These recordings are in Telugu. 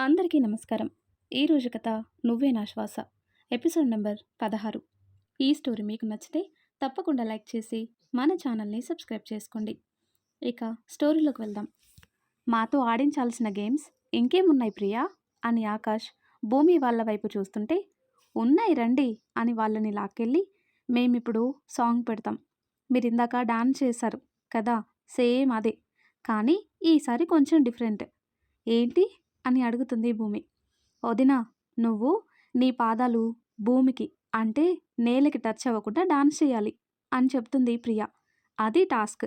అందరికీ నమస్కారం. ఈరోజు కథ నువ్వే నా శ్వాస. ఎపిసోడ్ నెంబర్ పదహారు. ఈ స్టోరీ మీకు నచ్చితే తప్పకుండా లైక్ చేసి మన ఛానల్ని సబ్స్క్రైబ్ చేసుకోండి. ఇక స్టోరీలోకి వెళ్దాం. మాతో ఆడించాల్సిన గేమ్స్ ఇంకేమున్నాయి ప్రియా? అని ఆకాష్ భూమి వాళ్ళ వైపు చూస్తుంటే ఉన్నాయి రండి అని వాళ్ళని లాక్కెళ్ళి మేమిప్పుడు సాంగ్ పెడతాం. మీరు ఇందాక డాన్స్ చేశారు కదా సేమ్ అదే. కానీ ఈసారి కొంచెం డిఫరెంట్. ఏంటి? అని అడుగుతుంది భూమి. వదినా నువ్వు నీ పాదాలు భూమికి అంటే నేలకి టచ్ అవ్వకుండా డాన్స్ చేయాలి అని చెప్తుంది ప్రియ. అది టాస్క్.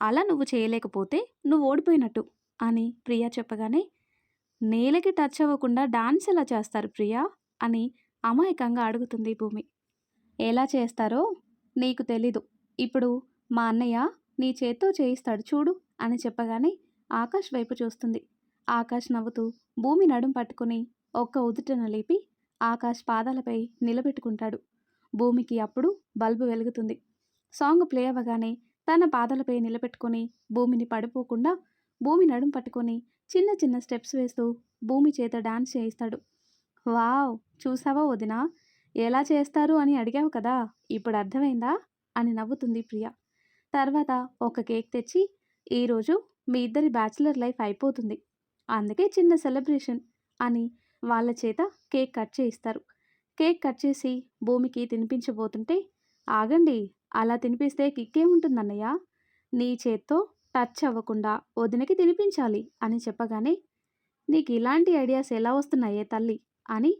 అలా నువ్వు చేయలేకపోతే నువ్వు ఓడిపోయినట్టు అని ప్రియ చెప్పగానే నేలకి టచ్ అవ్వకుండా డాన్స్ ఎలా చేస్తారు ప్రియా? అని అమాయకంగా అడుగుతుంది భూమి. ఎలా చేస్తారో నీకు తెలీదు. ఇప్పుడు మా అన్నయ్య నీ చేత్తో చేయిస్తాడు చూడు అని చెప్పగానే ఆకాష్ వైపు చూస్తుంది. ఆకాష్ నవ్వుతూ భూమి నడుం పట్టుకుని ఒక్క ఉదుటన లేపి ఆకాష్ పాదాలపై నిలబెట్టుకుంటాడు. భూమికి అప్పుడు బల్బు వెలుగుతుంది. సాంగ్ ప్లే అవ్వగానే తన పాదాలపై నిలబెట్టుకొని భూమిని పడిపోకుండా భూమి నడుం పట్టుకొని చిన్న చిన్న స్టెప్స్ వేస్తూ భూమి చేత డాన్స్ చేయిస్తాడు. వావ్ చూసావా వదినా? ఎలా చేస్తారు అని అడిగావు కదా ఇప్పుడు అర్థమైందా? అని నవ్వుతుంది ప్రియ. తర్వాత ఒక కేక్ తెచ్చి ఈరోజు మీ ఇద్దరి బ్యాచిలర్ లైఫ్ అయిపోతుంది. అందుకే చిన్న సెలబ్రేషన్ అని వాళ్ళ చేత కేక్ కట్ చేయిస్తారు. కేక్ కట్ చేసి భూమికి తినిపించబోతుంటే ఆగండి అలా తినిపిస్తే కిక్కేముంటుందన్నయ్య? నీ చేత్తో టచ్ అవ్వకుండా వదినకి తినిపించాలి అని చెప్పగానే నీకు ఇలాంటి ఐడియాస్ ఎలా వస్తున్నాయే తల్లి అని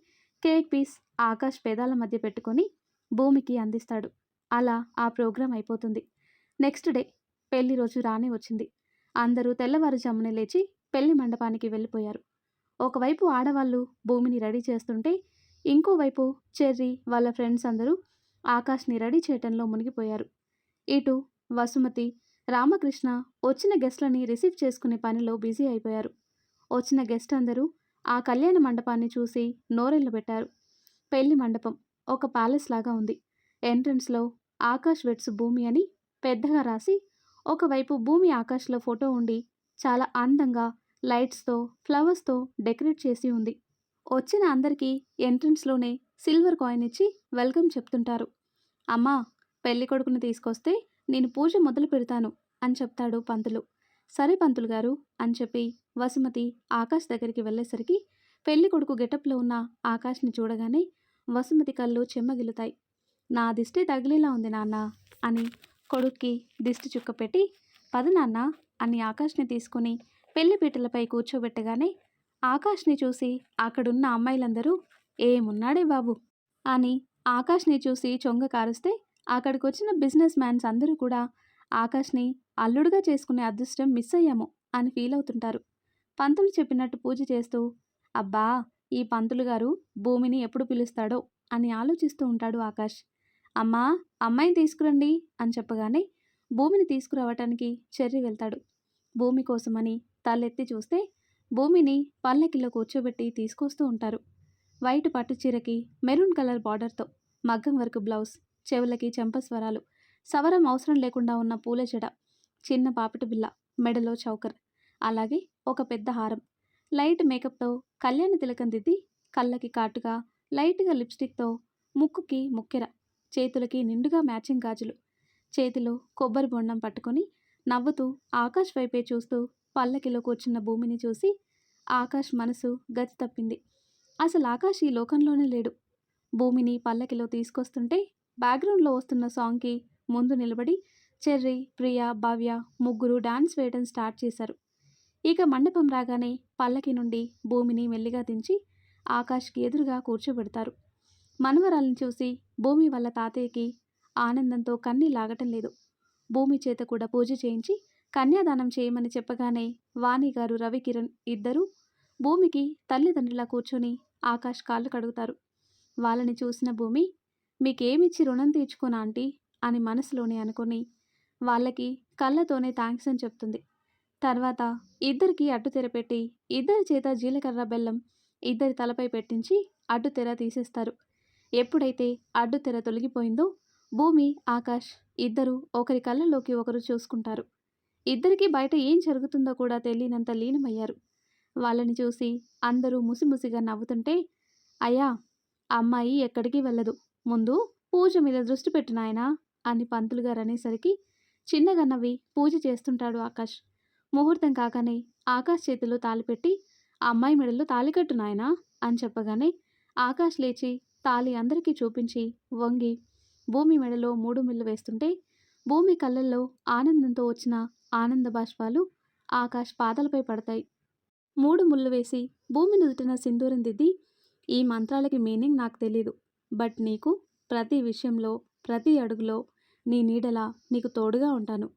కేక్ పీస్ ఆకాష్ పేదాల మధ్య పెట్టుకొని భూమికి అందిస్తాడు. అలా ఆ ప్రోగ్రాం అయిపోతుంది. నెక్స్ట్ డే పెళ్ళి రోజు రానే వచ్చింది. అందరూ తెల్లవారుజామునే లేచి పెళ్ళి మండపానికి వెళ్ళిపోయారు. ఒకవైపు ఆడవాళ్ళు భూమిని రెడీ చేస్తుంటే ఇంకోవైపు చెర్రీ వాళ్ళ ఫ్రెండ్స్ అందరూ ఆకాష్ని రెడీ చేయటంలో మునిగిపోయారు. ఇటు వసుమతి రామకృష్ణ వచ్చిన గెస్ట్లని రిసీవ్ చేసుకునే పనిలో బిజీ అయిపోయారు. వచ్చిన గెస్ట్ అందరూ ఆ కళ్యాణ మండపాన్ని చూసి నోరెళ్ళు పెట్టారు. పెళ్ళి మండపం ఒక ప్యాలెస్ లాగా ఉంది. ఎంట్రన్స్లో ఆకాష్ వెట్స్ భూమి అని పెద్దగా రాసి ఒకవైపు భూమి ఆకాష్లో ఫోటో ఉండి చాలా అందంగా లైట్స్తో ఫ్లవర్స్తో డెకరేట్ చేసి ఉంది. వచ్చిన అందరికీ ఎంట్రన్స్లోనే సిల్వర్ కాయిన్ ఇచ్చి వెల్కమ్ చెప్తుంటారు. అమ్మా పెళ్ళి కొడుకుని తీసుకొస్తే నేను పూజ మొదలు పెడతాను అని చెప్తాడు పంతులు. సరే పంతులు గారు అని చెప్పి వసుమతి ఆకాష్ దగ్గరికి వెళ్ళేసరికి పెళ్ళి కొడుకు గెటప్లో ఉన్న ఆకాష్ని చూడగానే వసుమతి కళ్ళు చెమ్మగిలుతాయి. నా దిష్టి తగిలేలా ఉంది నాన్న అని కొడుక్కి దిష్టి చుక్క పెట్టి పద నాన్న అని ఆకాష్ని తీసుకుని పెళ్ళిపీటలపై కూర్చోబెట్టగానే ఆకాష్ని చూసి అక్కడున్న అమ్మాయిలందరూ ఏమున్నాడే బాబు? అని ఆకాష్ని చూసి చొంగ కారుస్తే అక్కడికొచ్చిన బిజినెస్ మ్యాన్స్ అందరూ కూడా ఆకాష్ని అల్లుడుగా చేసుకునే అదృష్టం మిస్ అయ్యాము అని ఫీల్ అవుతుంటారు. పంతులు చెప్పినట్టు పూజ చేస్తూ అబ్బా ఈ పంతులు గారు భూమిని ఎప్పుడు పిలుస్తాడో? అని ఆలోచిస్తూ ఉంటాడు ఆకాష్. అమ్మా అమ్మాయిని తీసుకురండి అని చెప్పగానే భూమిని తీసుకురావటానికి చెర్రి వెళ్తాడు. భూమి కోసమని తలెత్తి చూస్తే భూమిని పల్లకిలో కూర్చోబెట్టి తీసుకొస్తూ ఉంటారు. వైట్ పట్టు చీరకి మెరూన్ కలర్ బార్డర్తో మగ్గం వర్క్ బ్లౌజ్ చెవులకి చెంపస్వరాలు సవరం అవసరం లేకుండా ఉన్న పూల జడ చిన్న పాపిటి బిల్ల మెడలో చౌకర్ అలాగే ఒక పెద్ద హారం. లైట్ మేకప్తో కళ్యాణ తిలకం దిద్ది కళ్ళకి కాటుగా లైట్గా లిప్స్టిక్తో ముక్కుకి ముక్కెర చేతులకి నిండుగా మ్యాచింగ్ గాజులు చేతిలో కొబ్బరి బొండం పట్టుకొని నవ్వుతూ ఆకాష్ వైపే చూస్తూ పల్లకిలో కూర్చున్న భూమిని చూసి ఆకాష్ మనసు గతి తప్పింది. అసలు ఆకాష్ ఈ లోకంలోనే లేడు. భూమిని పల్లకిలో తీసుకొస్తుంటే బ్యాక్గ్రౌండ్లో వస్తున్న సాంగ్కి ముందు నిలబడి చెర్రీ ప్రియా భవ్య ముగ్గురు డాన్స్ వేయడం స్టార్ట్ చేశారు. ఇక మండపం రాగానే పల్లకి నుండి భూమిని మెల్లిగా దించి ఆకాష్కి ఎదురుగా కూర్చోబెడతారు. మనవరాలను చూసి భూమి వాళ్ళ తాతయ్యకి ఆనందంతో కన్నీ లాగటం లేదు. భూమి చేత కూడా పూజ చేయించి కన్యాదానం చేయమని చెప్పగానే వాణిగారు రవికిరణ్ ఇద్దరూ భూమికి తల్లిదండ్రులా కూర్చొని ఆకాష్ కాళ్ళు కడుగుతారు. వాళ్ళని చూసిన భూమి మీకేమిచ్చి రుణం తీర్చుకోనా ఆంటీ? అని మనసులోనే అనుకుని వాళ్ళకి కళ్ళతోనే థ్యాంక్స్ అని చెప్తుంది. తర్వాత ఇద్దరికి అడ్డుతెర పెట్టి ఇద్దరి చేత జీలకర్ర బెల్లం ఇద్దరి తలపై పెట్టించి అడ్డుతెర తీసేస్తారు. ఎప్పుడైతే అడ్డుతెర తొలగిపోయిందో భూమి ఆకాష్ ఇద్దరు ఒకరి కళ్ళలోకి ఒకరు చూసుకుంటారు. ఇద్దరికీ బయట ఏం జరుగుతుందో కూడా తెలియనంత లీనమయ్యారు. వాళ్ళని చూసి అందరూ ముసిముసిగా నవ్వుతుంటే అయ్యా అమ్మాయి ఎక్కడికి వెళ్ళదు. ముందు పూజ మీద దృష్టి పెట్టు నాయనా అని పంతులు గారు అనేసరికి చిన్నగా నవ్వి పూజ చేస్తుంటాడు ఆకాష్. ముహూర్తం కాగానే ఆకాష్ చేతిలో తాలిపెట్టి ఆ అమ్మాయి మెడలో తాళి కట్టు నాయనా అని చెప్పగానే ఆకాష్ లేచి తాళి అందరికీ చూపించి వంగి భూమి మెడలో మూడు మిల్లు వేస్తుంటే భూమి కళ్ళల్లో ఆనందంతో వచ్చిన ఆనంద బాష్పాలు ఆకాష్ పాదలపై పడతాయి. మూడు ముళ్ళు వేసి భూమి నుదుటిన సింధూరం దిద్ది ఈ మంత్రాలకి మీనింగ్ నాకు తెలీదు. బట్ నీకు ప్రతి విషయంలో ప్రతి అడుగులో నీ నీడలా నీకు తోడుగా ఉంటాను.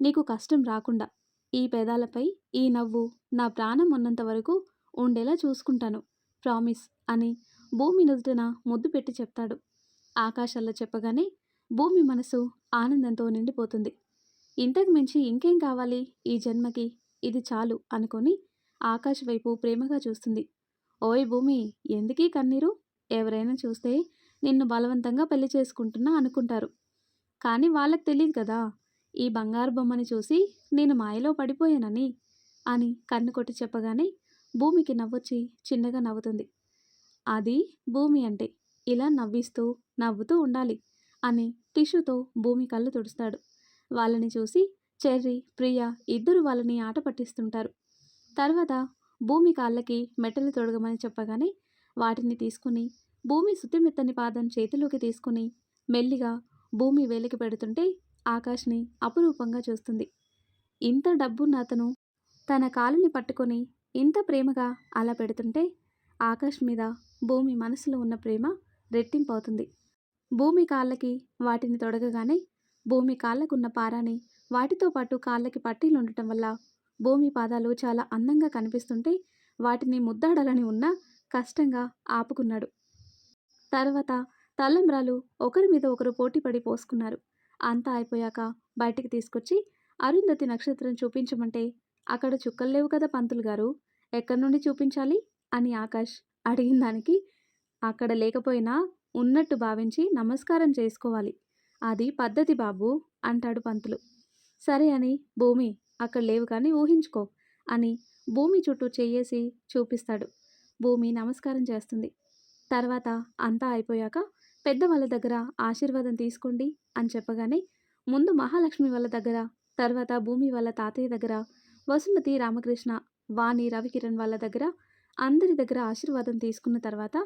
నీకు కష్టం రాకుండా ఈ పెదాలపై ఈ నవ్వు నా ప్రాణం ఉన్నంత వరకు ఉండేలా చూసుకుంటాను. ప్రామిస్ అని భూమి నుదుటిన ముద్దు పెట్టి చెప్తాడు. ఆకాశాల్లో చెప్పగానే భూమి మనసు ఆనందంతో నిండిపోతుంది. ఇంతకు మించి ఇంకేం కావాలి ఈ జన్మకి? ఇది చాలు అనుకొని ఆకాశ్ వైపు ప్రేమగా చూస్తుంది. ఓయ్ భూమి ఎందుకీ కన్నీరు? ఎవరైనా చూస్తే నిన్ను బలవంతంగా పెళ్ళి చేసుకుంటున్నా అనుకుంటారు. కానీ వాళ్ళకి తెలియదు కదా ఈ బంగారు బొమ్మని చూసి నేను మాయలో పడిపోయానని అని కన్ను కొట్టి చెప్పగానే భూమికి నవ్వొచ్చి చిన్నగా నవ్వుతుంది. అది భూమి అంటే ఇలా నవ్విస్తూ నవ్వుతూ ఉండాలి అని టిష్యూతో భూమి కళ్ళు తుడుస్తాడు. వాళ్ళని చూసి చెర్రీ ప్రియ ఇద్దరు వాళ్ళని ఆట పట్టిస్తుంటారు. తర్వాత భూమి కాళ్ళకి మెట్టలు తొడగమని చెప్పగానే వాటిని తీసుకుని భూమి శుద్ధిమెత్తని పాదం చేతిలోకి తీసుకుని మెల్లిగా భూమి వేలికి పెడుతుంటే ఆకాష్ని అపురూపంగా చూస్తుంది. ఇంత డబ్బున్న అతను తన కాలుని పట్టుకొని ఇంత ప్రేమగా అలా పెడుతుంటే ఆకాష్ మీద భూమి మనసులో ఉన్న ప్రేమ రెట్టింపవుతుంది. భూమి కాళ్ళకి వాటిని తొడగగానే భూమి కాళ్ళకున్న పారాని వాటితో పాటు కాళ్ళకి పట్టీలు ఉండటం వల్ల భూమి పాదాలు చాలా అందంగా కనిపిస్తుంటే వాటిని ముద్దాడాలని ఉన్నా కష్టంగా ఆపుకున్నాడు. తర్వాత తలంబ్రాలు ఒకరి మీద ఒకరు పోటీపడి పోసుకున్నారు. అంతా అయిపోయాక బయటికి తీసుకొచ్చి అరుంధతి నక్షత్రం చూపించమంటే అక్కడ చుక్కలు లేవు కదా పంతులు గారు ఎక్కడి నుండి చూపించాలి? అని ఆకాష్ అడిగిన దానికి అక్కడ లేకపోయినా ఉన్నట్టు భావించి నమస్కారం చేసుకోవాలి. అది పద్ధతి బాబు! అంటాడు పంతులు. సరే అని భూమి అక్కడ లేవు కానీ ఊహించుకో అని భూమి చుట్టూ చెయ్యేసి చూపిస్తాడు. భూమి నమస్కారం చేస్తుంది. తర్వాత అంతా అయిపోయాక పెద్దవాళ్ళ దగ్గర ఆశీర్వాదం తీసుకోండి అని చెప్పగానే ముందు మహాలక్ష్మి వాళ్ళ దగ్గర తర్వాత భూమి వాళ్ళ తాతయ్య దగ్గర వసుమతి రామకృష్ణ వాణి రవికిరణ్ వాళ్ళ దగ్గర అందరి దగ్గర ఆశీర్వాదం తీసుకున్న తర్వాత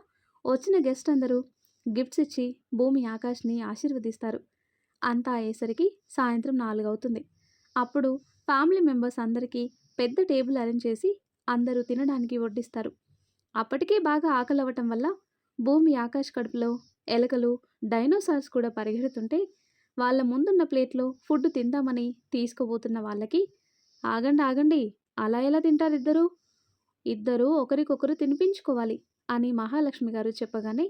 వచ్చిన గెస్ట్ అందరూ గిఫ్ట్స్ ఇచ్చి భూమి ఆకాష్ని ఆశీర్వదిస్తారు. అంతా అయ్యేసరికి సాయంత్రం నాలుగు అవుతుంది అప్పుడు ఫ్యామిలీ మెంబర్స్ అందరికీ పెద్ద టేబుల్ అరేంజ్ చేసి అందరూ తినడానికి వడ్డిస్తారు. అప్పటికే బాగా ఆకలి అవ్వటం వల్ల భూమి ఆకాశ కడుపులో ఎలకలు డైనోసార్స్ కూడా పరిగెడుతుంటే వాళ్ళ ముందున్న ప్లేట్లో ఫుడ్ తిందామని తీసుకుపోతున్న వాళ్ళకి ఆగండి ఆగండి అలా ఎలా తింటారు ఇద్దరు ఇద్దరూ ఒకరికొకరు తినిపించుకోవాలి అని మహాలక్ష్మి గారు చెప్పగానే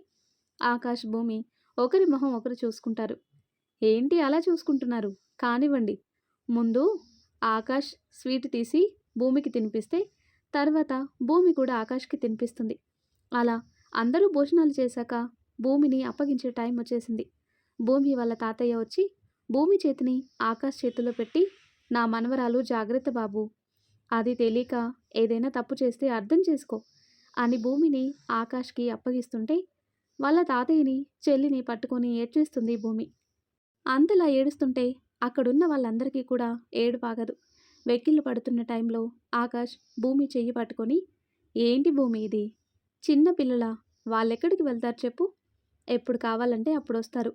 ఆకాశ్ భూమి. ఒకరి మొహం ఒకరు చూసుకుంటారు. ఏంటి అలా చూసుకుంటున్నారు? కానివ్వండి. ముందు ఆకాష్ స్వీట్ తీసి భూమికి తినిపిస్తే తర్వాత భూమి కూడా ఆకాష్కి తినిపిస్తుంది. అలా అందరూ భోజనాలు చేశాక భూమిని అప్పగించే టైం వచ్చేసింది. భూమి వాళ్ళ తాతయ్య వచ్చి భూమి చేతిని ఆకాష్ చేతిలో పెట్టి నా మనవరాలు జాగ్రత్త బాబు. అది తెలియక ఏదైనా తప్పు చేస్తే అర్థం చేసుకో అని భూమిని ఆకాష్కి అప్పగిస్తుంటే వాళ్ళ తాతయ్యని చెల్లిని పట్టుకొని ఏడ్చేస్తుంది భూమి. అంతలా ఏడుస్తుంటే అక్కడున్న వాళ్ళందరికీ కూడా ఏడు పాగదు వెక్కిళ్ళు పడుతున్న టైంలో ఆకాష్ భూమి చెయ్యి పట్టుకొని ఏంటి భూమి ఇది? చిన్న పిల్లల? వాళ్ళెక్కడికి వెళ్తారు చెప్పు. ఎప్పుడు కావాలంటే అప్పుడు వస్తారు.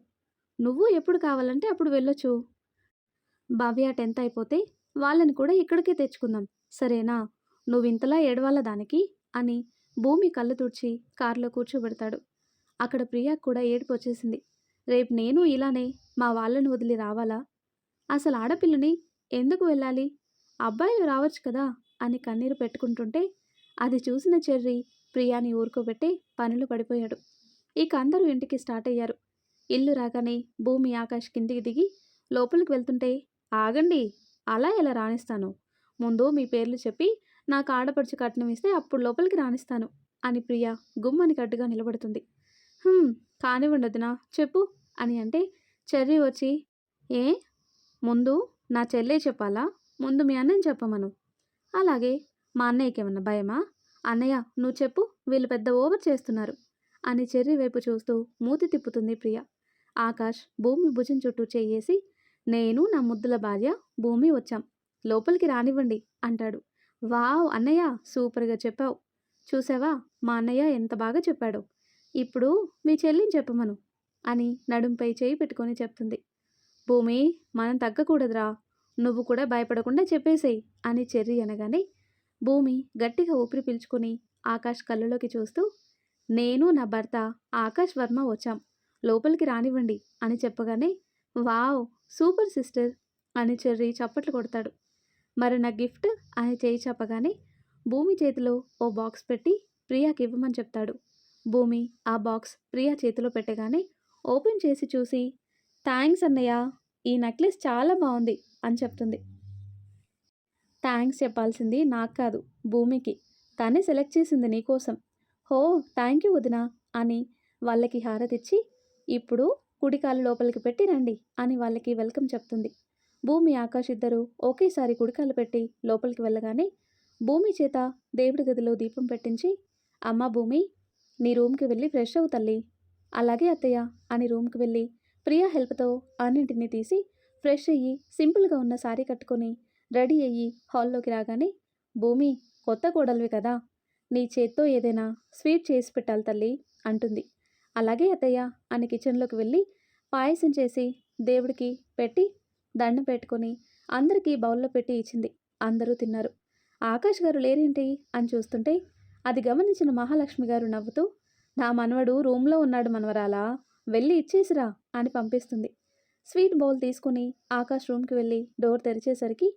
నువ్వు ఎప్పుడు కావాలంటే అప్పుడు వెళ్ళొచ్చు. భవ్య టెన్త్ అయిపోతే వాళ్ళని కూడా ఇక్కడికే తెచ్చుకుందాం. సరేనా? నువ్వు ఇంతలా ఏడవాల దానికి అని భూమి కళ్ళు తుడిచి కారులో కూర్చోబెడతాడు. అక్కడ ప్రియా కూడా ఏడుపు వచ్చేసింది రేపు నేను ఇలానే మా వాళ్ళని వదిలి రావాలా? అసలు ఆడపిల్లని ఎందుకు వెళ్ళాలి? అబ్బాయిలు రావచ్చు కదా? అని కన్నీరు పెట్టుకుంటుంటే అది చూసిన చెర్రి ప్రియాని ఊరుకోబెట్టి పనులు పడిపోయాడు. ఇక అందరూ ఇంటికి స్టార్ట్ అయ్యారు. ఇల్లు రాగానే భూమి ఆకాష్ కిందికి దిగి లోపలికి వెళ్తుంటే ఆగండి అలా ఎలా రాణిస్తాను? ముందు మీ పేర్లు చెప్పి నాకు ఆడపడుచు కట్నం ఇస్తే అప్పుడు లోపలికి రాణిస్తాను అని ప్రియ గుమ్మని గట్టుగా నిలబడుతుంది. కానివ్వండి వదినా చెప్పు అని అంటే చెర్రీ వచ్చి ఏ? ముందు నా చెల్లే చెప్పాలా? ముందు మీ అన్నని చెప్పమను. అలాగే మా అన్నయ్యకేమన్నా భయమా? అన్నయ్య నువ్వు చెప్పు వీళ్ళు పెద్ద ఓవర్ చేస్తున్నారు. అని చెర్రీ వైపు చూస్తూ మూతి తిప్పుతుంది ప్రియ. ఆకాష్ భూమి భుజం చుట్టూ చేయేసి నేను నా ముద్దుల భార్య భూమి వచ్చాం. లోపలికి రానివ్వండి అంటాడు. వావ్ అన్నయ్య సూపర్గా చెప్పావు. చూసావా? మా అన్నయ్య ఎంత బాగా చెప్పాడో. ఇప్పుడు మీ చెల్లిని చెప్పమను అని నడుంపై చేయి పెట్టుకొని చెప్తుంది. భూమి మనం తగ్గకూడదురా. నువ్వు కూడా భయపడకుండా చెప్పేసేయ్ అని చెర్రి అనగానే భూమి గట్టిగా ఊపిరి పీల్చుకుని ఆకాష్ కళ్ళలోకి చూస్తూ నేను నా భర్త ఆకాష్ వర్మ వచ్చాం. లోపలికి రానివ్వండి అని చెప్పగానే వావ్ సూపర్ సిస్టర్ అని చెర్రి చప్పట్లు కొడతాడు. మరి నా గిఫ్ట్ అని చేయి చెప్పగానే భూమి చేతిలో ఓ బాక్స్ పెట్టి ప్రియాకి ఇవ్వమని చెప్తాడు. భూమి ఆ బాక్స్ ప్రియా చేతిలో పెట్టగానే ఓపెన్ చేసి చూసి థ్యాంక్స్ అన్నయ్య ఈ నెక్లెస్ చాలా బాగుంది అని చెప్తుంది. థ్యాంక్స్ చెప్పాల్సింది నాకు కాదు భూమికి. తనే సెలెక్ట్ చేసింది నీకోసం. హో థ్యాంక్ యూ వదినా అని వాళ్ళకి హారతిచ్చి ఇప్పుడు కుడికాలు లోపలికి పెట్టి రండి అని వాళ్ళకి వెల్కమ్ చెప్తుంది. భూమి ఆకాష్ ఇద్దరు ఒకేసారి కుడికాలు పెట్టి లోపలికి వెళ్ళగానే భూమి చేత దేవుడి గదిలో దీపం పెట్టించి అమ్మ భూమి నీ రూమ్కి వెళ్ళి ఫ్రెష్ అవు తల్లి. అలాగే అత్తయ్య అని రూమ్కి వెళ్ళి ప్రియా హెల్ప్తో అన్నింటినీ తీసి ఫ్రెష్ అయ్యి సింపుల్గా ఉన్న శారీ కట్టుకొని రెడీ అయ్యి హాల్లోకి రాగానే భూమి కొత్త కోడలివి కదా. నీ చేత్తో ఏదైనా స్వీట్ చేసి పెట్టాలి తల్లి అంటుంది. అలాగే అత్తయ్య అని కిచెన్లోకి వెళ్ళి పాయసం చేసి దేవుడికి పెట్టి దండం పెట్టుకొని అందరికీ బౌల్లో పెట్టి ఇచ్చింది. అందరూ తిన్నారు. ఆకాష్ గారు లేరేంటి? అని చూస్తుంటే అది గమనించిన మహాలక్ష్మి గారు నవ్వుతూ నా మనవడు రూమ్లో ఉన్నాడు మనవరాలా? వెళ్ళి ఇచ్చేసిరా అని పంపిస్తుంది. స్వీట్ బౌల్ తీసుకుని ఆకాష్ రూమ్కి వెళ్ళి డోర్ తెరిచేసరికి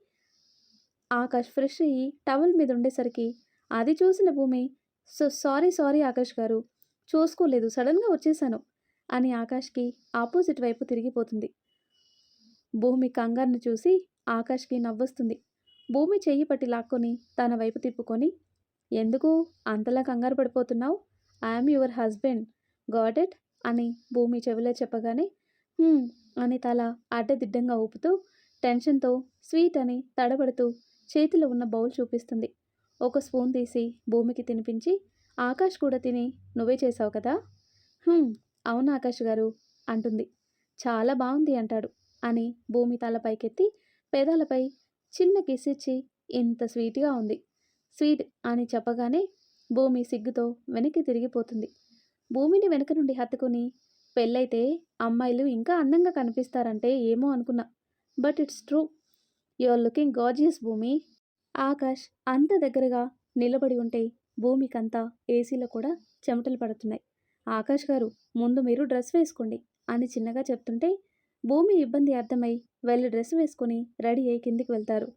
ఆకాష్ ఫ్రెష్ అయ్యి టవల్ మీద ఉండేసరికి అది చూసిన భూమి. సో సారీ సారీ ఆకాష్ గారు. చూసుకోలేదు సడన్గా వచ్చేసాను అని ఆకాష్కి ఆపోజిట్ వైపు తిరిగిపోతుంది. భూమి కంగారుని చూసి ఆకాష్కి నవ్వొస్తుంది. భూమి చెయ్యి పట్టి లాక్కొని తన వైపు తిప్పుకొని ఎందుకు అంతలా కంగారు పడిపోతున్నావు? I'm your husband. Got it? అని భూమి చెవిలో చెప్పగానే అని తల అడ్డదిడ్డంగా ఊపుతూ టెన్షన్తో స్వీట్ అని తడబడుతూ చేతిలో ఉన్న బౌల్ చూపిస్తుంది. ఒక స్పూన్ తీసి భూమికి తినిపించి ఆకాష్ కూడా తిని నువ్వే చేసావు కదా? అవును ఆకాష్ గారు అంటుంది. చాలా బాగుంది అంటాడు అని భూమి తల పైకెత్తి పెదాలపై చిన్న కిస్ ఇచ్చి ఇంత స్వీట్గా ఉంది. స్వీట్ అని చెప్పగానే భూమి సిగ్గుతో వెనక్కి తిరిగిపోతుంది. భూమిని వెనక నుండి హత్తుకుని పెళ్ళైతే అమ్మాయిలు ఇంకా అందంగా కనిపిస్తారంటే ఏమో అనుకున్నా. But it's true. Your looking gorgeous Bhoomi. Akash అంత దగ్గరగా నిలబడి ఉంటే భూమికంతా ఏసీలో కూడా చెమటలు పడుతున్నాయి. ఆకాష్ గారు ముందు మీరు డ్రెస్ వేసుకోండి అని చిన్నగా చెప్తుంటే భూమి ఇబ్బంది అర్థమై వెళ్ళి డ్రెస్ వేసుకుని రెడీ అయ్యి కిందికి వెళ్తారు.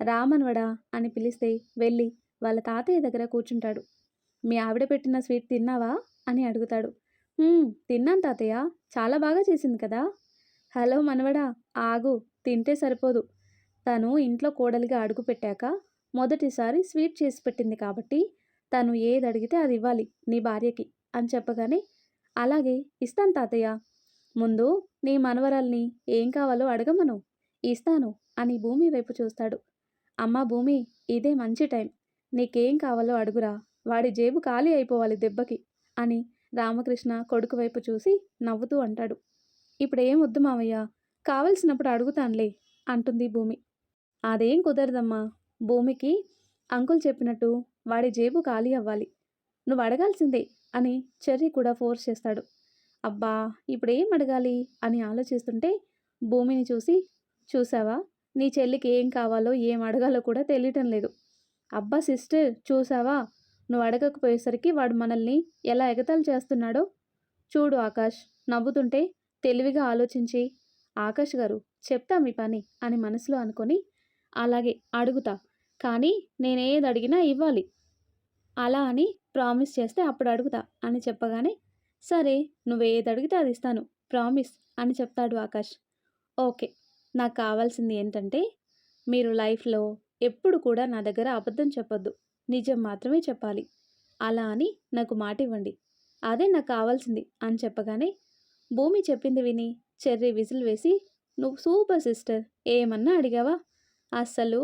రామన్వడా అని పిలిస్తే వెళ్ళి వాళ్ళ తాతయ్య దగ్గర కూర్చుంటాడు. మీ ఆవిడ పెట్టిన స్వీట్ తిన్నావా? అని అడుగుతాడు. తిన్నాను తాతయ్య. చాలా బాగా చేసింది కదా? హలో మనవడా ఆగు తింటే సరిపోదు. తను ఇంట్లో కోడలిగా అడుగు పెట్టాక మొదటిసారి స్వీట్ చేసి పెట్టింది కాబట్టి తను ఏది అడిగితే అది ఇవ్వాలి నీ భార్యకి అని చెప్పగానే అలాగే ఇస్తాను తాతయ్య. ముందు నీ మనవరాల్ని ఏం కావాలో అడగమను. ఇస్తాను అని భూమి వైపు చూస్తాడు. అమ్మా భూమి ఇదే మంచి టైం. నీకేం కావాలో అడుగురా. వాడి జేబు ఖాళీ అయిపోవాలి దెబ్బకి అని రామకృష్ణ కొడుకు వైపు చూసి నవ్వుతూ అంటాడు. ఇప్పుడు ఏం వద్దు మావయ్య. కావలసినప్పుడు అడుగుతానులే అంటుంది భూమి. అదేం కుదరదమ్మా. భూమికి అంకుల్ చెప్పినట్టు వాడి జేబు ఖాళీ అవ్వాలి. నువ్వు అడగాల్సిందే అని చెర్రీ కూడా ఫోర్స్ చేస్తాడు. అబ్బా ఇప్పుడేం అడగాలి అని ఆలోచిస్తుంటే భూమిని చూసి చూసావా నీ చెల్లికి ఏం కావాలో ఏం అడగాలో కూడా తెలియటం లేదు. అబ్బా సిస్టర్ చూసావా? నువ్వు అడగకపోయేసరికి వాడు మనల్ని ఎలా ఎగతాలు చేస్తున్నాడో? చూడు ఆకాష్ నవ్వుతుంటే తెలివిగా ఆలోచించి ఆకాష్ గారు చెప్తా మీ పని అని మనసులో అనుకొని అలాగే అడుగుతా కానీ నేనేది అడిగినా ఇవ్వాలి. అలా అని ప్రామిస్ చేస్తే అప్పుడు అడుగుతా అని చెప్పగానే సరే నువ్వేది అడిగితే అది ఇస్తాను ప్రామిస్ అని చెప్తాడు ఆకాష్. ఓకే. నాకు కావాల్సింది ఏంటంటే మీరు లైఫ్లో ఎప్పుడు కూడా నా దగ్గర అబద్ధం చెప్పొద్దు. నిజం మాత్రమే చెప్పాలి. అలా అని నాకు మాట ఇవ్వండి అదే నాకు కావాల్సింది అని చెప్పగానే భూమి చెప్పింది విని చెర్రీ విజిల్ వేసి నువ్వు సూపర్ సిస్టర్ ఏమన్నా అడిగావా? అస్సలు.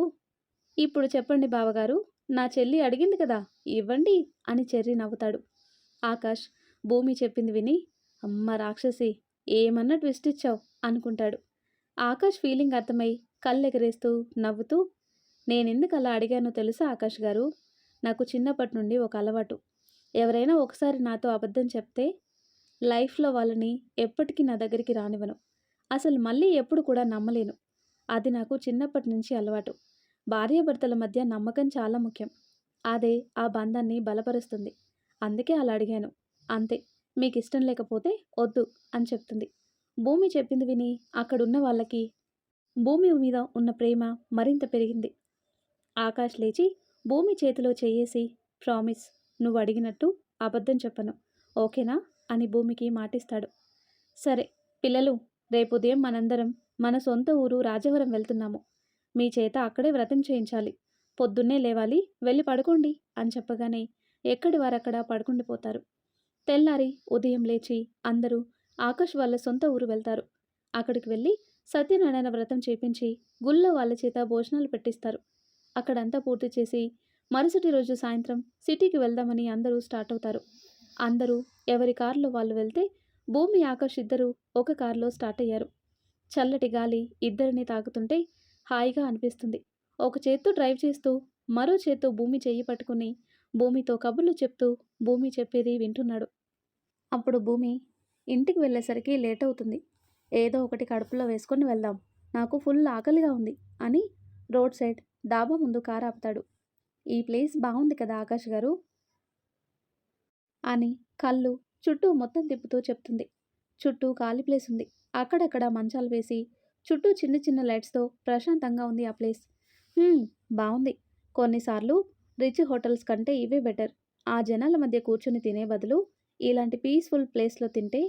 ఇప్పుడు చెప్పండి బావగారు నా చెల్లి అడిగింది కదా ఇవ్వండి అని చెర్రి నవ్వుతాడు. ఆకాష్ భూమి చెప్పింది విని అమ్మ రాక్షసి ఏమన్నా ట్విస్ట్ ఇచ్చావు అనుకుంటాడు. ఆకాష్ ఫీలింగ్ అర్థమై కళ్ళెగరేస్తూ నవ్వుతూ నేనెందుకు అలా అడిగానో తెలుసా ఆకాష్ గారు? నాకు చిన్నప్పటి నుండి ఒక అలవాటు. ఎవరైనా ఒకసారి నాతో అబద్ధం చెప్తే లైఫ్లో వాళ్ళని ఎప్పటికీ నా దగ్గరికి రానివ్వను. అసలు మళ్ళీ ఎప్పుడు కూడా నమ్మలేను. అది నాకు చిన్నప్పటి నుంచి అలవాటు. భార్యాభర్తల మధ్య నమ్మకం చాలా ముఖ్యం. అదే ఆ బంధాన్ని బలపరుస్తుంది. అందుకే అలా అడిగాను. అంతే. మీకు ఇష్టం లేకపోతే వద్దు అని చెప్తుంది. భూమి చెప్పింది విని అక్కడున్న వాళ్ళకి భూమి మీద ఉన్న ప్రేమ మరింత పెరిగింది. ఆకాష్ లేచి భూమి చేతిలో చేయేసి ప్రామిస్ నువ్వు అడిగినట్టు అబద్ధం చెప్పను ఓకేనా? అని భూమికి మాటిస్తాడు. సరే పిల్లలు రేపు ఉదయం మనందరం మన సొంత ఊరు రాజవరం వెళ్తున్నాము. మీ చేత అక్కడే వ్రతం చేయించాలి. పొద్దున్నే లేవాలి వెళ్ళి పడుకోండి అని చెప్పగానే ఎక్కడి వారక్కడ పడుకుండిపోతారు. తెల్లారి ఉదయం లేచి అందరూ ఆకాష్ వాళ్ళ సొంత ఊరు వెళ్తారు. అక్కడికి వెళ్ళి సత్యనారాయణ వ్రతం చేపించి గుళ్ళో వాళ్ళ చేత భోజనాలు పెట్టిస్తారు. అక్కడంతా పూర్తి చేసి మరుసటి రోజు సాయంత్రం సిటీకి వెళ్దామని అందరూ స్టార్ట్ అవుతారు. అందరూ ఎవరి కారులో వాళ్ళు వెళ్తే భూమి ఆకాష్ ఇద్దరూ ఒక కారులో స్టార్ట్ అయ్యారు. చల్లటి గాలి ఇద్దరిని తాకుతుంటే హాయిగా అనిపిస్తుంది. ఒక చేత్తో డ్రైవ్ చేస్తూ మరో చేత్తో భూమి చెయ్యి పట్టుకుని భూమితో కబుర్లు చెప్తూ భూమి చెప్పేది వింటున్నాడు. అప్పుడు భూమి ఇంటికి వెళ్ళేసరికి లేట్ అవుతుంది. ఏదో ఒకటి కడుపులో వేసుకొని వెళ్దాం. నాకు ఫుల్ ఆకలిగా ఉంది అని రోడ్ సైడ్ డాబా ముందు కారు ఆపుతాడు. ఈ ప్లేస్ బాగుంది కదా ఆకాష్ గారు? అని కళ్ళు చుట్టూ మొత్తం తిప్పుతూ చెప్తుంది. చుట్టూ ఖాళీ ప్లేస్ ఉంది. అక్కడక్కడ మంచాలు వేసి చుట్టూ చిన్న చిన్న లైట్స్తో ప్రశాంతంగా ఉంది ఆ ప్లేస్. బాగుంది. కొన్నిసార్లు రిచ్ హోటల్స్ కంటే ఇవే బెటర్. ఆ జనాల మధ్య కూర్చొని తినే బదులు ఇలాంటి పీస్ఫుల్ ప్లేస్లో తింటే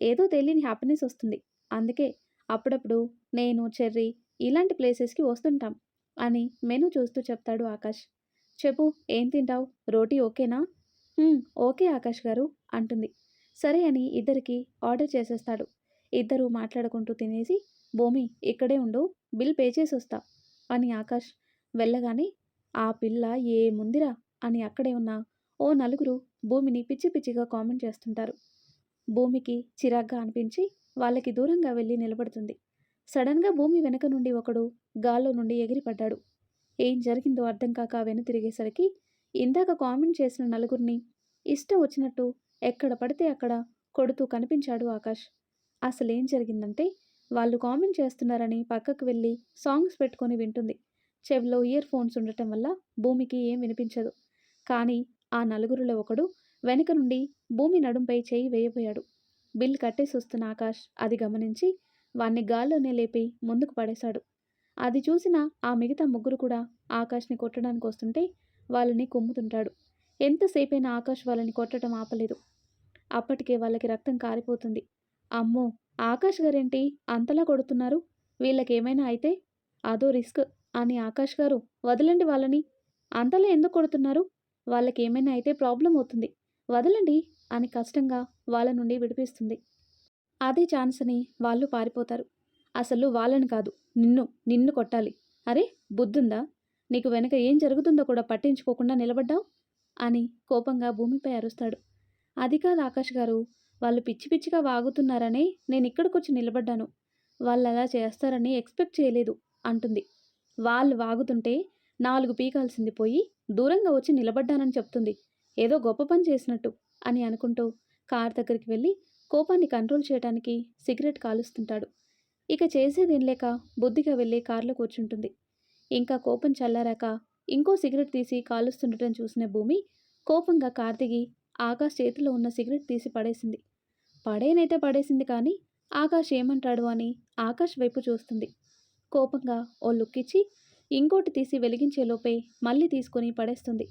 ఏదో తెలియని హ్యాపీనెస్ వస్తుంది. అందుకే అప్పుడప్పుడు నేను చెర్రీ ఇలాంటి ప్లేసెస్కి వస్తుంటాం అని మెను చూస్తూ చెప్తాడు ఆకాష్. చెప్పు ఏం తింటావు? రోటీ ఓకేనా? ఓకే ఆకాష్ గారు అంటుంది. సరే అని ఇద్దరికి ఆర్డర్ చేసేస్తాడు. ఇద్దరు మాట్లాడుకుంటూ తినేసి భూమి ఇక్కడే ఉండు బిల్ పే చేసి వస్తా అని ఆకాష్ వెళ్ళగానే ఆ పిల్ల ఏముందిరా? అని అక్కడే ఉన్న ఓ నలుగురు భూమిని పిచ్చి పిచ్చిగా కామెంట్ చేస్తుంటారు. భూమికి చిరాగ్గా అనిపించి వాళ్ళకి దూరంగా వెళ్ళి నిలబడుతుంది. సడన్గా భూమి వెనక నుండి ఒకడు గాల్లో నుండి ఎగిరిపడ్డాడు. ఏం జరిగిందో అర్థం కాక వెను తిరిగేసరికి ఇందాక కామెంట్ చేసిన నలుగురిని ఇష్టం వచ్చినట్టు ఎక్కడ పడితే అక్కడ కొడుతూ కనిపించాడు ఆకాష్. అసలేం జరిగిందంటే వాళ్ళు కామెంట్ చేస్తున్నారని పక్కకు వెళ్ళి సాంగ్స్ పెట్టుకొని వింటుంది. చెవిలో ఇయర్ ఫోన్స్ ఉండటం వల్ల భూమికి ఏం వినిపించదు. కానీ ఆ నలుగురిలో ఒకడు వెనుక నుండి భూమి నడుంపై చేయి వేయబోయాడు. బిల్ కట్టేసి వస్తున్న ఆకాష్ అది గమనించి వాణ్ణి గాల్లోనే లేపి ముందుకు పడేశాడు. అది చూసిన ఆ మిగతా ముగ్గురు కూడా ఆకాష్ని కొట్టడానికి వస్తుంటే వాళ్ళని కుమ్ముతుంటాడు. ఎంతసేపైనా ఆకాష్ వాళ్ళని కొట్టడం ఆపలేదు. అప్పటికే వాళ్ళకి రక్తం కారిపోతుంది. అమ్మో! ఆకాష్ గారేంటి? అంతలా కొడుతున్నారు? వీళ్ళకేమైనా అయితే అదో రిస్క్ అని ఆకాష్ గారు వదలండి వాళ్ళని. అంతలా ఎందుకు కొడుతున్నారు? వాళ్ళకి ఏమైనా అయితే ప్రాబ్లం అవుతుంది. వదలండి. అని కష్టంగా వాళ్ళ నుండి విడిపిస్తుంది. అదే ఛాన్స్ అని వాళ్ళు పారిపోతారు. అసలు వాళ్ళని కాదు. నిన్ను నిన్ను కొట్టాలి. అరే బుద్ధుందా? నీకు వెనక ఏం జరుగుతుందో కూడా పట్టించుకోకుండా నిలబడ్డావు? అని కోపంగా భూమిపై అరుస్తాడు. అది కాదు ఆకాష్ గారు. వాళ్ళు పిచ్చి పిచ్చిగా వాగుతున్నారనే నేను ఇక్కడికొచ్చి నిలబడ్డాను. వాళ్ళు అలా చేస్తారని ఎక్స్పెక్ట్ చేయలేదు అంటుంది. వాళ్ళు వాగుతుంటే నాలుగు పీకాల్సింది పోయి దూరంగా వచ్చి నిలబడ్డానని చెప్తుంది. ఏదో గొప్ప పని చేసినట్టు అని అనుకుంటూ కార్ దగ్గరికి వెళ్ళి కోపాన్ని కంట్రోల్ చేయడానికి సిగరెట్ కాలుస్తుంటాడు. ఇక చేసేదేం లేక బుద్ధిగా వెళ్ళి కారులో కూర్చుంటుంది. ఇంకా కోపం చల్లారాక ఇంకో సిగరెట్ తీసి కాలుస్తుండటం చూసిన భూమి కోపంగా కార్ దిగి ఆకాష్ చేతిలో ఉన్న సిగరెట్ తీసి పడేసింది. పడేనైతే పడేసింది కానీ ఆకాష్ ఏమంటాడు అని ఆకాష్ వైపు చూస్తుంది. కోపంగా ఓ లుక్ ఇచ్చి ఇంకోటి తీసి వెలిగించే లోపే మళ్ళీ తీసుకొని పడేస్తుంది.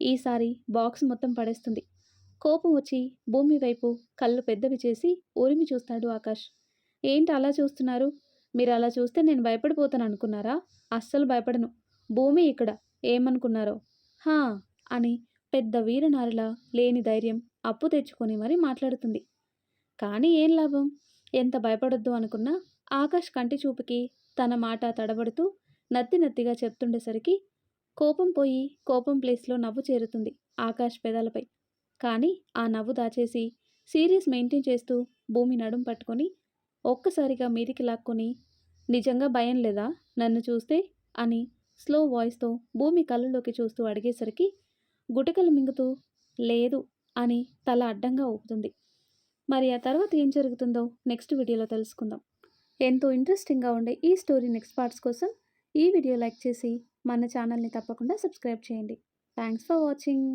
ఈసారి బాక్స్ మొత్తం పడేస్తుంది. కోపం వచ్చి భూమి వైపు కళ్ళు పెద్దవి చేసి ఉరిమి చూస్తాడు ఆకాష్. ఏంటి అలా చూస్తున్నారు? మీరు అలా చూస్తే నేను భయపడిపోతాను అనుకున్నారా? అస్సలు భయపడను. భూమి ఇక్కడ. ఏమనుకున్నారో? హా! అని పెద్ద వీరనారిలా లేని ధైర్యం అప్పు తెచ్చుకొని మరీ మాట్లాడుతుంది. కానీ ఏం లాభం? ఎంత భయపడొద్దు అనుకున్నా ఆకాష్ కంటి చూపుకి తన మాట తడబడుతూ నత్తి నత్తిగా చెప్తుండేసరికి కోపం పోయి కోపం ప్లేస్లో నవ్వు చేరుతుంది ఆకాష్ పెదాలపై. కానీ ఆ నవ్వు దాచేసి సీరియస్ మెయింటైన్ చేస్తూ భూమి నడుం పట్టుకొని ఒక్కసారిగా మీదికి లాక్కొని నిజంగా భయం లేదా? నన్ను చూస్తే? అని స్లో వాయిస్తో భూమి కళ్ళలోకి చూస్తూ అడిగేసరికి గుటకలు మింగుతూ లేదు అని తల అడ్డంగా ఊపుతుంది. మరి ఆ తర్వాత ఏం జరుగుతుందో నెక్స్ట్ వీడియోలో తెలుసుకుందాం. ఎంతో ఇంట్రెస్టింగ్గా ఉండే ఈ స్టోరీ నెక్స్ట్ పార్ట్స్ కోసం ఈ వీడియో లైక్ చేసి మన ఛానల్ని తప్పకుండా సబ్స్క్రైబ్ చేయండి. Thanks for watching